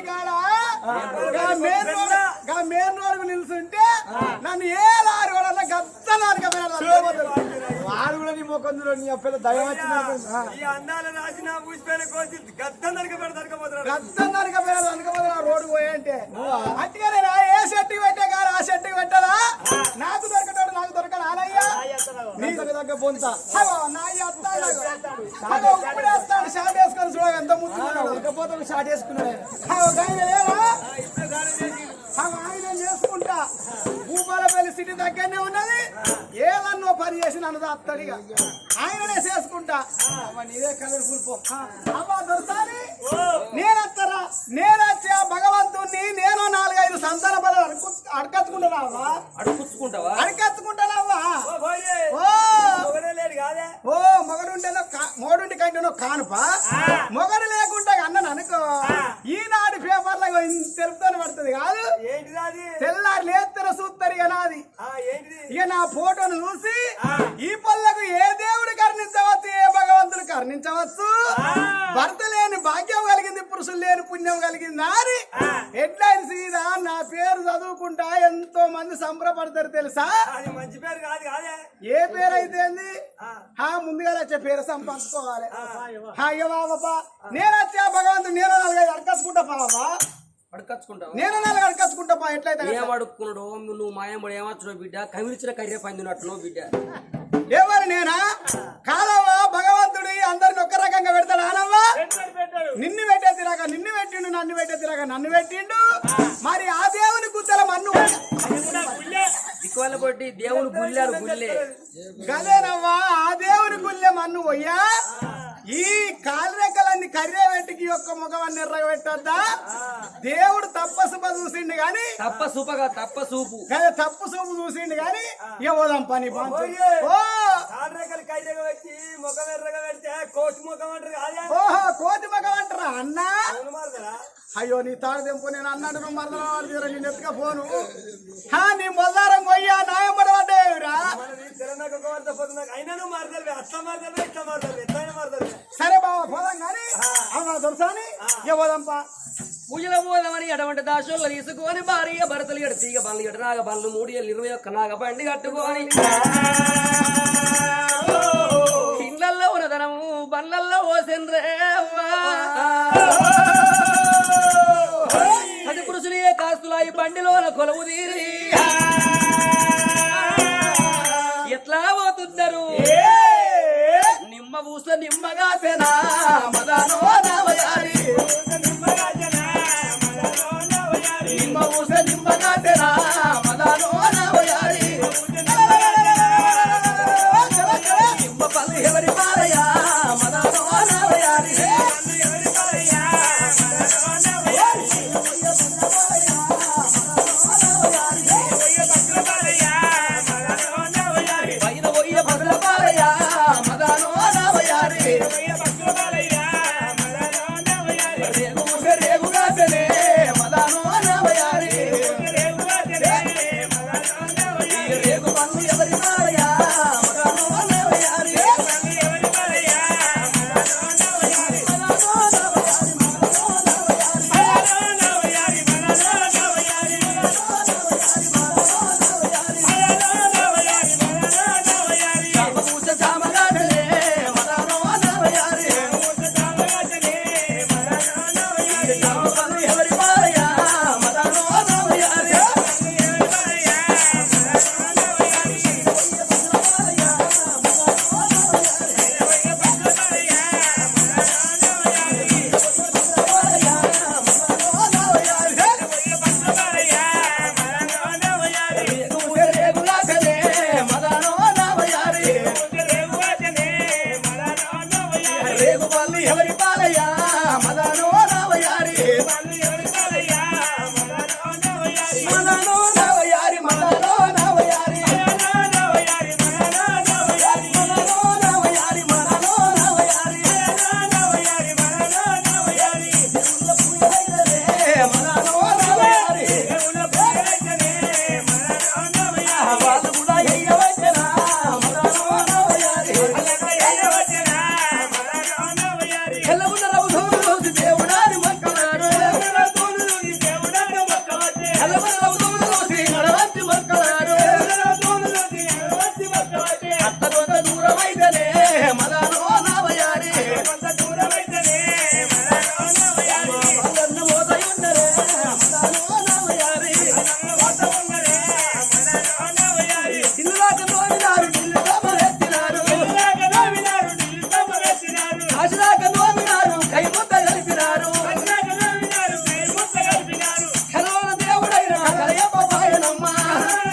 ఎందుకయ్యా మనిషి నేను పోయి భూపాల పెళ్ళి కాడ గా మెయిన్ రోడ్గా మెయిన్ రోడ్ నిల్చుంటే నన్ను ఏ లారీ కూడా గద్ద లారీ వాడు కూడా నీ మొక్కం చూడు నీ పెద్ద దయ ఈ అందాల రాసిన ఊసిపోయిన కోసి గద్దం గద్దన్నరక పేరు అనుకోవాలి ఆ రోడ్డు పోయంటే అట్టుగానే నా ఏ షర్ట్ పెట్టే కాదు ఆ షర్ట్ పెట్టదా? నాకు దొరకటాడు నాకు దొరకడు ఆలయ్యా నీకు దగ్గర పొంత నా అత్త ఇప్పుడే వస్తాడు షార్ట్ వేసుకొని చూడ ఎంత ముట్టుకున్నాడు దొరకపోతే షార్ట్ వేసుకున్నాడు ఆయన చేసుకుంటా. భూపాలపల్లి సిటీ దగ్గరనే ఉన్నది. ఏదన్నో పని చేసి నన్ను అత్తడిగా ఆయననే చేసుకుంటా. నీదే కలర్ఫుల్ పో. అబ్బా దొరసాలి నేనత్తరా? నేనచ్చా భగవంతుడు కరుణించవచ్చు భర్త లేని భాగ్యం కలిగింది పురుషులు లేని పుణ్యం కలిగింది. అని హెడ్లైన్ సీదా నా పేరు చదువుకుంటా ఎంతో మంది సంబరపడతారు తెలుసా? అది మంచి పేరు కాదు కాదే. ఏ పేరు అయితే? హా ముందుగా వచ్చే పేరు సంపాదించుకోవాలి. అయ్యో బాబా నేను వచ్చా భగవంతుడు నేను నాలుగైదు అడకచ్చుకుంటా పావా పడకచ్చుకుంటావు నేను నాలుగు అడకచ్చుకుంటా పా ఎట్లయితే ఏం అడుక్కున్నాడు నువ్వు మాయముడు ఏమచ్చున్నావు బిడ్డ? కవిరిచిన కర్రె పందినట్లు బిడ్డ. ఎవరు నేనా? భగవంతుడు అందరిని ఒక్క రకంగా పెడతాడు? ఆనవ్వా నిన్ను పెట్టే తిరగ నిన్ను పెట్టిండు నన్ను పెట్టే తిరగ నన్ను పెట్టిండు? మరి ఆ దేవుని గుద్దల మన్ను. దిక్కువల్ల కొట్టి దేవుడు గుళ్ళారు గుళ్ళే గదేనవ్వా ఆ దేవుని గుల్లె మన్ను పోయ్యా ఈ కాలిరెక్కలన్నీ కర్రే వెంటికి యొక్క ముఖం ఎర్రగ పెట్టొద్దా దేవుడు తప్పసుప చూసిండు గాని తప్ప సూపగా తప్ప సూపు. గదే తప్పు సూపు చూసిండు గాని ఇక పోదాం పని ముఖం ముఖం కాదే ఓహో కోతి మగం అంటారా అన్నా? అయ్యో నీ తాడు తెంపు నేను అన్నాడు నువ్వు మరదల తీర నేను ఎత్తుక పోను. హా నీ మొల్లారం మారుతారు ఎట్లయినా మారుతారు సరే బాబా పోదాం కానీ దొరసాని? పూజల పోదామని ఎటువంటి దాశోళ్ళు తీసుకొని భార్య భరతలు ఎడ తీగ బండ్లు ఎడ నాగ బండ్లు మూడు ఏళ్ళు ఇరవై ఒక్క నాగ బండి కట్టుకొని. ఇళ్ళల్లో ఉన్నదనము బండ్లల్లో ఓసెన్రే అది పురుషులే కాస్తులా ఈ బండిలోన కొలవు తీరి. ఎట్లా పోతున్నారు? నిమ్మ పూస నిమ్మగా పెనా Manora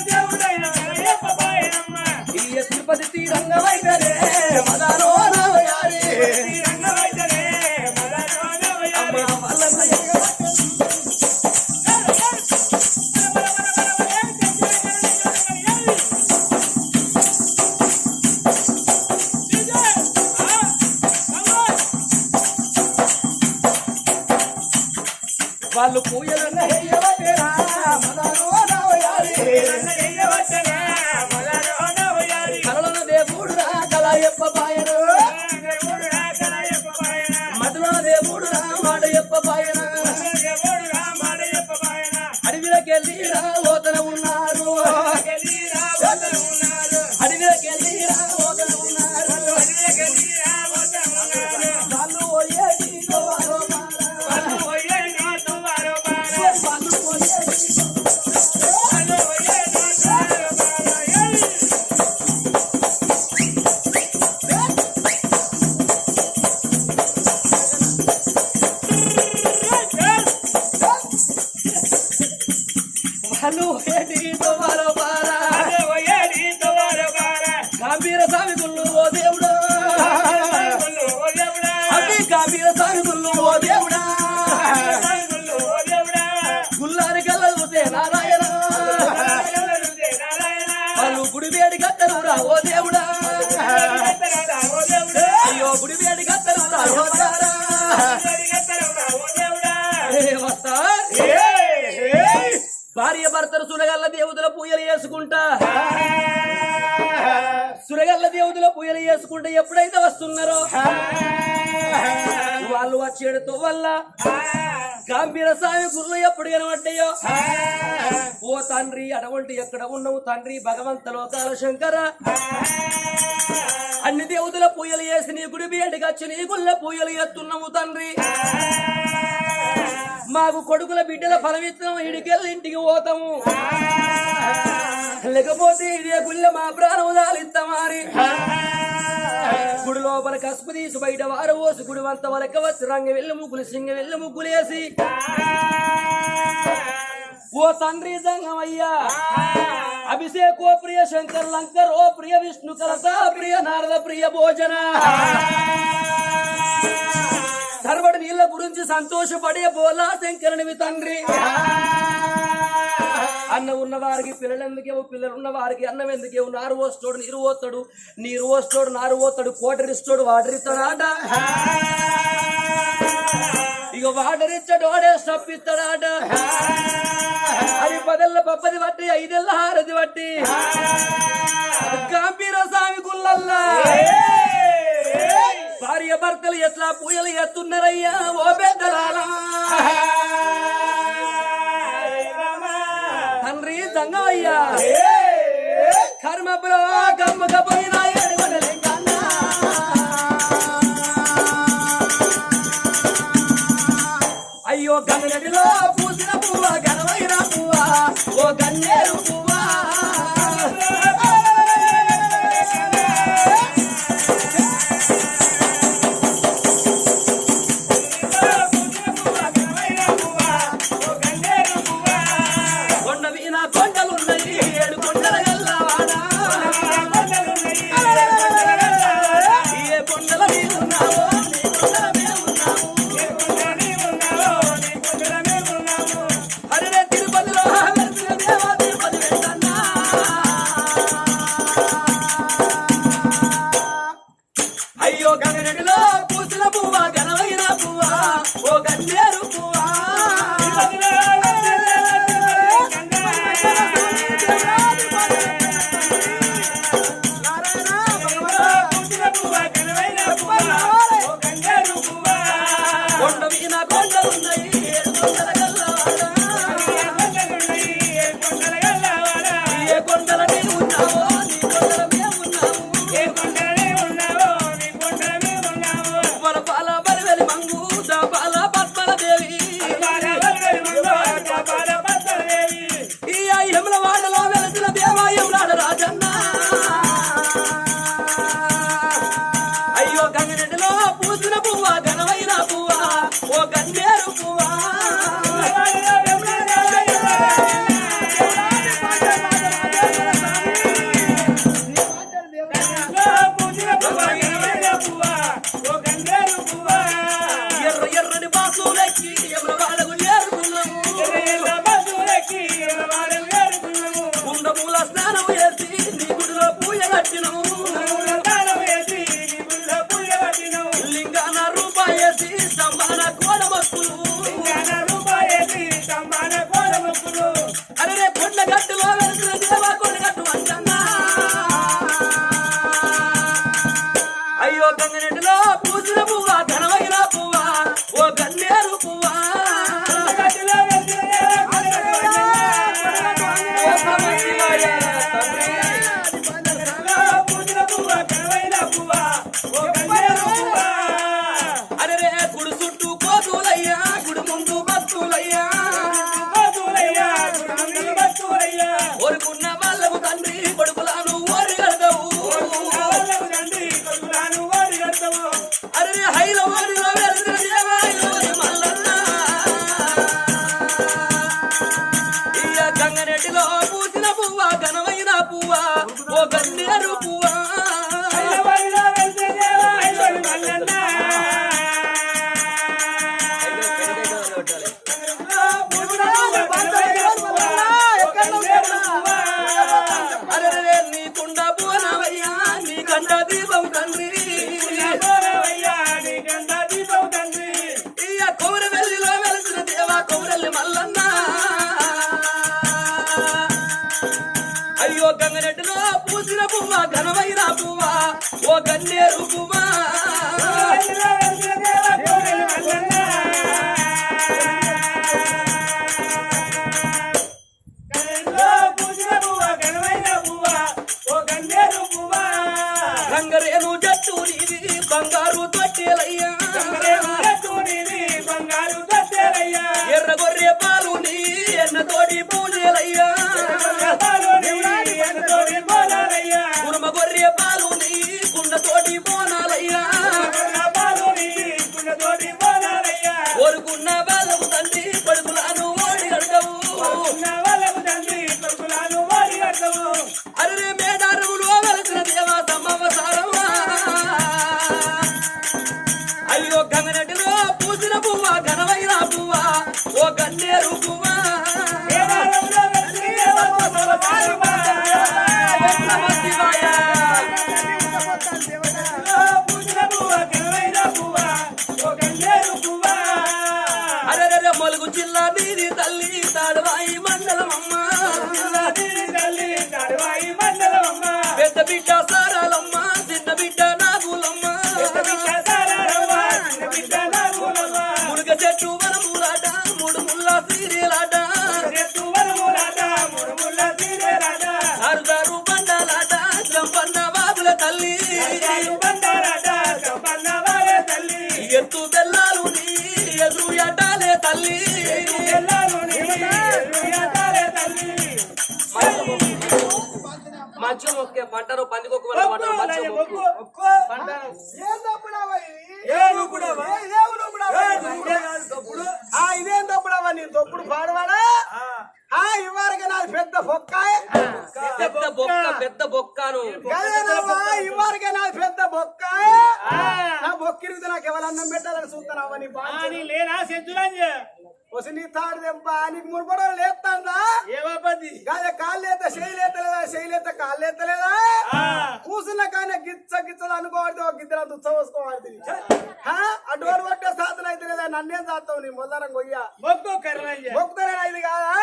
ఇయ్య కత్తరు రా ఓ దేవుడా. అయ్యో గుడి వేడి కత్తరు రా ఓ దేవుడా. భార్య భర్తలు సురగల్ల దేవుతుల పూజలు చేసుకుంటా. సురగల్ల దేవుతుల పూజలు చేసుకుంటే ఎప్పుడైతే వస్తున్నారో? వాళ్ళు వచ్చేడుతో వల్ల గంభీర స్వామి గురులు ఎప్పుడు కనబడ్డాయో? ఓ తండ్రి అటువంటి ఎక్కడ ఉన్నావు తండ్రి భగవంత లోకాల శంకర. అన్ని దేవుతుల పూజలు చేసి నీ గుడి బియ్యడికి వచ్చి నీ గుళ్ళ పూజలు చేస్తున్నావు తండ్రి. మాకు కొడుకుల బిడ్డల ఫలమిత్తం ఇడికెళ్ళి ఇంటికి పోతాము లేకపోతే ఇదే గుళ్ళ మా ప్రాణం దాలిస్తామారి గుడి లోపల కసుపు తీసి బయట వారు పోసి గుడి వంత వలక వచ్చి రంగ వెళ్ళి ముగ్గులు సింగ వెళ్ళి ముగ్గులేసి ఓ తండ్రి సంగమయ్యా అభిషేకో ప్రియ శంకర్ లంకర్ ఓ ప్రియ విష్ణు కలత ప్రియ నారద ప్రియ భోజన. సర్వడి నీళ్ళ గురించి సంతోషపడే బోలా శంకరునివి తండ్రి. అన్న ఉన్నవారికి పిల్లలు ఎందుకేమో పిల్లలు ఉన్న వారికి అన్నం ఎందుకేమో నారు పోస్తాడు నీరు పోస్తాడు నీరు పోస్తాడు నారు పోతాడు కోటరి ఇస్తాడు వాటర్ ఇస్తాడాట ఇక వాటర్ ఇచ్చాడు వాడే స్టప్ ఇస్తాడాట అది పదెల్ల పప్పది బట్టి ఐదెళ్ళ హారది బట్టి గంభీర స్వామి గుల్లల్లా భార్య భర్తలు ఎట్లా పూజలు ఎత్తున్నారయ్యా ఓ పెద్దలాలా. సంగయ్య కర్మ బ్రో గమ్మక పోయినా నా కొండలున్నాయి yeah, ఇదేం? తప్పుడవా నీ తప్పుడు పాడవాడా? ఆ. ఇవ్వరికి నాది పెద్ద బొక్క పెద్ద బొక్క పెద్ద బొక్కను. ఇవ్వరికి నాది పెద్ద బొక్క నా బొక్కిరిగితే నాకు ఎవరన్నం పెట్టాలని చూస్తానవ్వ నీ లేనా సెంచురాంజ వసి నీ తాడు దెబ్బా నీకు మునుపడం లేస్తాందా? ఏమబ్బది కాదే కాళ్ళు లేత చేయలేతలేదా చేయలేత కాళ్ళు లేతలేదా కూసున్న కానీ గిచ్చ గిచ్చలు అనుకోవద్దు గిద్దరు అంత ఉత్సవసుకోవాలి అటువంటి పట్టే సాధన అయితే లేదా? నన్నేం సాస్తావు నీ మొదలం కొయ్య? మొక్కు మొక్కుతానే ఇది కాదా?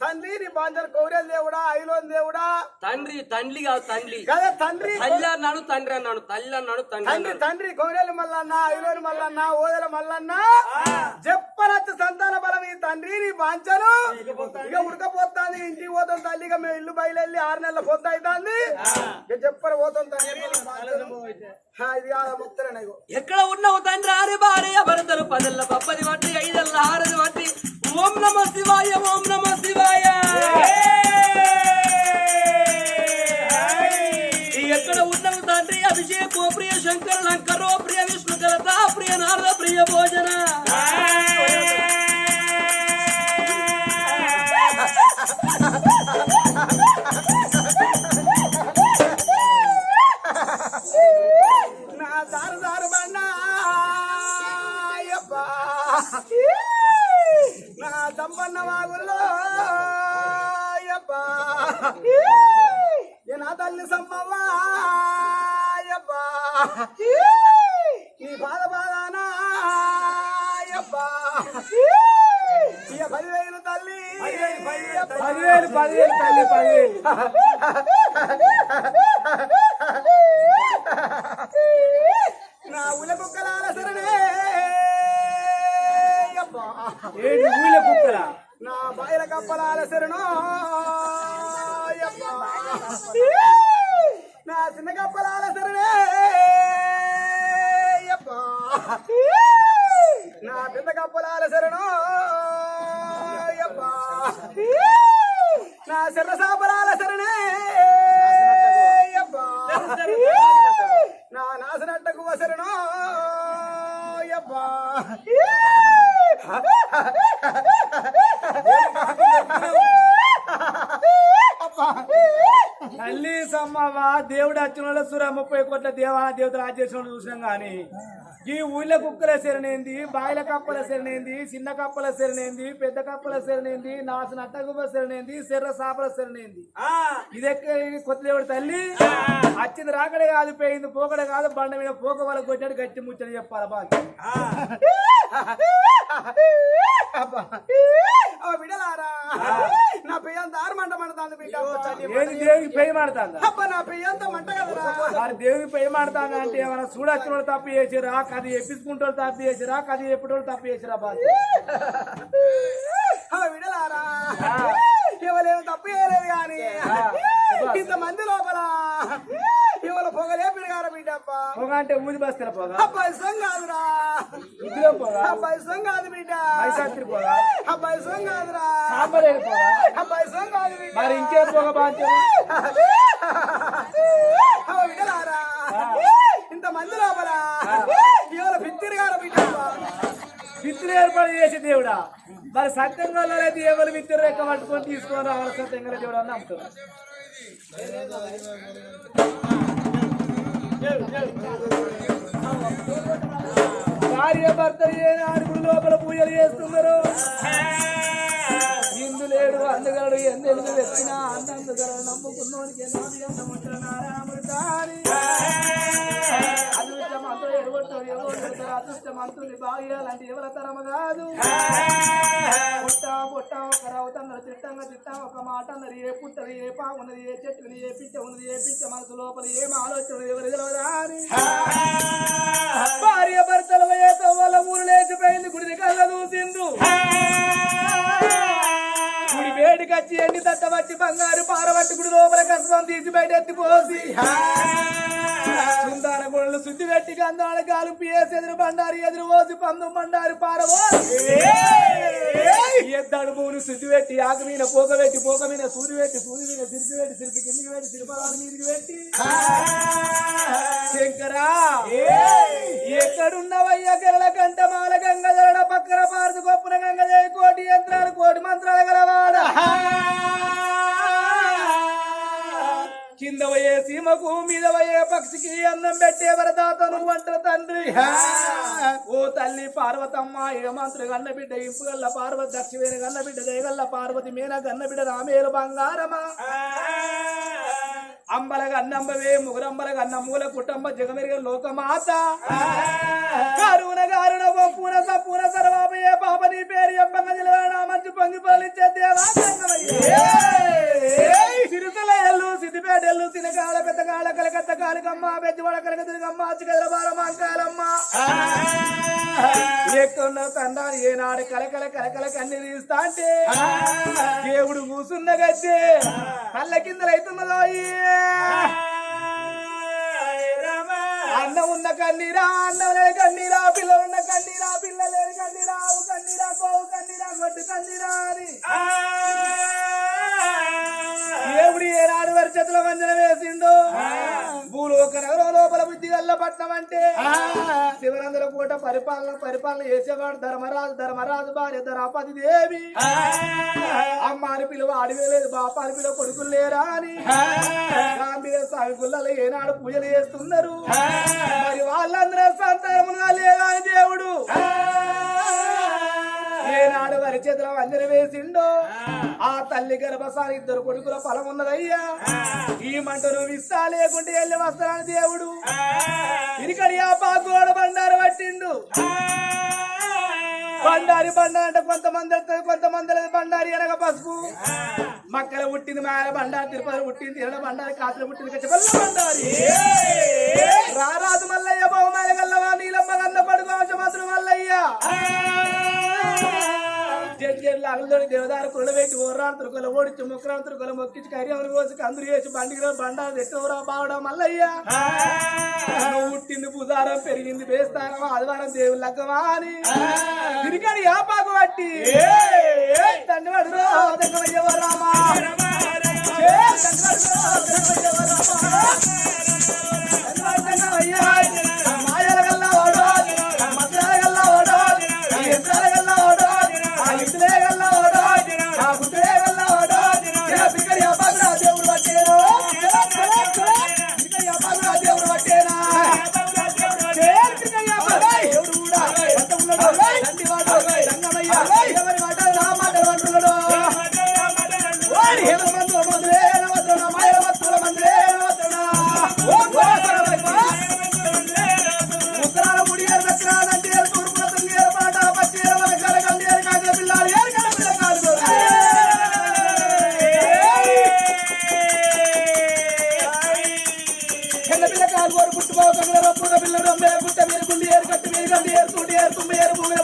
తండ్రి నీ బాంజర్ కౌరేలు దేవుడా ఐలోన్ దేవుడా? తండ్రి తండ్రి కాదు తండ్రి. కదా తండ్రి? తల్లి అన్నాడు తండ్రి అన్నాడు తల్లి అన్నాడు తండ్రి తండ్రి కౌరేలు మల్లన్న ఐలోని మల్లన్న ఓదల మల్లన్న. చెప్పనచ్చ సంతాన బలం ఈ తండ్రి నీ బాంచను ఇక ఉడకపోతాంది ఇంటికి పోతాం తల్లి ఇక మేము ఇల్లు బయలుదేరి ఆరు నెలల పొద్దు అవుతుంది ఇక చెప్పరు పోతాం తండ్రి ఆ, ఇది కాదు ఎక్కడ ఉన్నావు తండ్రి? ఆరి భార్య భరతలు పదల్ల ప్రియ భోజన. నా దారు దారు బండ నా దంపన్న వాగుల్లో. నా తల్లి సమ్మవ్వ. పదివేలు పదివేలు తల్లి పదివేలు. నా ఉల సరణే అయ్యప్ప. ఏంటి ఊళ్ళో కుక్కల? నా శర్ర శరణే. నా నాసనట్టకు వసరణో అయ్యప్ప. తల్లి సమ్మవా దేవుడు అచ్చిన సుర ముప్పై కోట్ల దేవా దేవతలు ఆచేసిన చూసినాం గాని ఈ ఊళ్ళో కుక్కల సెరనేంది బాయిల కప్పల సెరనేంది చిన్న కప్పల సెరనేంది పెద్ద కప్పల సెరనేంది నాసిన అట్టగుబ్బ సెరనేంది సెర్ర సాపల సెరనేంది. ఇది ఎక్క- ఇది కొత్త దేవుడు తల్లి? వచ్చింది రాకడే కాదు పోయింది పోకడే కాదు బండ మీద పోక వాళ్ళ కొట్టాడు గట్టి ముచ్చని చెప్పాలి బాగా? బిడ్డలారా. నా పెయ్యంత ఆరు మంట మండుతాంది బిడ్డ ఏది దేవునికి మాడుతుందా అబ్బా నా పెయ్యంత మంట కదరా. మరి దేవునికి పెయి మాడుతాను అంటే ఏమైనా చూడొచ్చిన వాళ్ళు తప్పు చేసిరా కది ఎప్పించుకుంటే తప్పు చేసిరా కది ఎప్పుడు తప్పు చేసిరా బాగా ఓ బిడ్డలారా. ఎవరేం తప్పు చేయలేదు కానీ. ఇంత మంది లోపల? ఇవాళ పొగలేపిడు గారు బిడ్డ అబ్బా పొగ అంటే ఊది బస్తీల పొగ. ఇష్టం కాదురా. ఇదిలో పొగ. ఇష్టం కాదు బిడ్డ. మైసాత్రి పొగ. ఇష్టం కాదురా. పొగ. అబ్బా ఇష్టం కాదు బిడ్డ. మరి ఇంకే పొగ ఓ బిడ్డలారా ఇంత మంది లోపల? ఇవాళ పిత్తిరి గారు బిడ్డ అబ్బా. విత్తులు ఏర్పాటు చేసే దేవుడా. మరి సత్యంగా ఎవరు విత్తులు రెక్క పట్టుకొని తీసుకొని రావాలి సత్యంగా దేవుడు అని నమ్ముతారు భార్య భర్త ఏ నాడుగుడు లోపల పూజలు చేస్తున్నారు. ఇందు లేడు అందగలడు ఎందెలుగు వెతికిన అందందుగలడు నమ్ముకున్నోనికి నాది అందముంచిన నారాయణమూర్తాని. అదృష్టమంతుడు ఎడగొట్టాడు ఎవరు అదృష్టమంతుని బాగ్యాలంటే ఎవరి తరమ కాదు. పుట్ట పుట్ట ఒక రవతన్నది చిట్టంగా చిట్ట ఒక మాట అన్నది ఏ పుట్టది ఏ ఉన్నది ఏ చెట్టుని ఏ పిచ్చ ఉన్నది ఏ పిచ్చ మనసు లోపల ఏం ఆలోచన ఎవరు తెలియదా భార్య భర్తల వయసు వాళ్ళ ఊరు లేచిపోయింది గుడిని కళ్ళ చూసిందు తట్ట వచ్చి బంగారు పారబట్టి గుడి లోపల కష్టం తీసి బయట ఎత్తిపోసి సుందాన గుళ్ళు శుద్ధి పెట్టి గంధాల గాలు పిఎస్ ఎదురు బండారి ఎదురు పోసి పందు బండారి పారబోసి ఎద్దాడు భూములు శుద్ధి పెట్టి ఆకు మీద పోక పెట్టి పోక మీద సూది పెట్టి సూది మీద సిరిసి పెట్టి సిరిసి కిందికి పెట్టి సిరిపాలను మీదికి పెట్టి. శంకరా ఎక్కడున్నవయ్య గెరల కంట మాల గంగ పక్కన పారదు గొప్పన గంగ జయ కోటి యంత్రాలు కోటి మంత్రాలు గలవాడ. కింద పోయే సీమకు మీద పోయే పక్షికి అన్నం పెట్టే వరదాత నువ్వు అంటారు తండ్రి ఓ తల్లి పార్వతమ్మ ఏ మంత్రి గన్న బిడ్డ ఇంపు గల్ల పార్వతి దక్షిణ గన్న బిడ్డ దయగల్ల పార్వతి మీన గన్న బిడ్డ రామేలు బంగారమా? అంబల గన్నంబవే ముగురంబల గన్నమ్మూల కుటుంబ జగమెరిగ లోకమాత. కరుణ గారుణ పూనస పూనస బాబయ్యే పాప పేరు ఎంబంగ నిలవేనా మంచి పొంగి పొలిచ్చే సిరిసల ఎల్లు సిద్దిపేట ఎల్లు సినకాల పెద్దకాల కలకత్త కాలికమ్మ బెజ్జివాడ కలక తిరిగమ్మ చికెదల బారమాంకాలమ్మ ఎక్కడున్న తండా ఏనాడు కలకల కలకల కన్ని తీస్తా అంటే దేవుడు కూసున్న గద్దె. కళ్ళ కిందలైతున్నదో అన్న ఉన్న కన్నీరా అన్నం కన్నీరా పిల్లలు ఉన్న కన్నీరా పిల్ల లేని కన్నీరా కన్నీరా. పట్నం అంటే శివరంధ్ర పూట పరిపాలన పరిపాలన చేసేవాడు ధర్మరాజు ధర్మరాజు భార్య ధరాపతి దేవి. అమ్మాని పిలువ అడవి లేదు బాపాని పిలువ కొడుకులు లేరా అని. గాంభీర స్వామి గుళ్ళలో ఏనాడు పూజలు చేస్తున్నారు. మరి వాళ్ళందరూ సంతానముగా లేదా దేవుడు? చేతిలో వంజన వేసిండో ఆ. తల్లి గర్భసారి ఇద్దరు కొడుకుల ఫలం ఉన్నదయ్యా. ఈ మంటను విస్తా లేకుంటే వెళ్ళి వస్తానని దేవుడు. ఇరికడి ఆ పాకోడ బండారు పట్టిండు. బండారి బండారి అంటే కొంతమంది వస్తుంది కొంతమంది లేదు. బండారి అనగ పసుపు. మక్కల పుట్టింది మాయల బండారి తిరుపతి పుట్టింది తిరగ బండారి కాసులు పుట్టింది కచ్చబల్ల బండారి. రారాజు మల్లయ్య బహుమాల గల్లవా నీలమ్మ గల్ల పడుకో మంత్రులు మల్లయ్య. జడ్లు అగలతోటి దేవదారు కుళ్ళ పెట్టి ఓర్రాను తురుకొల ఓడించి ముక్కరాను తురుకొల మొక్కించి కర్యామని కోసి కందులు చేసి బండిలో బండారు తెచ్చవరా బావడం మల్లయ్య పుట్టింది పుదారం పెరిగింది వేస్తారం ఆదివారం దేవుని లగ్గమా అని తిరిగాడు యాపాకు పట్టి తండ్రి వాడు రామా గుండి ఏరు, కట్టు మీద ఏరు, తూటి ఏరు, తుమ్మి ఏరు, భూమిన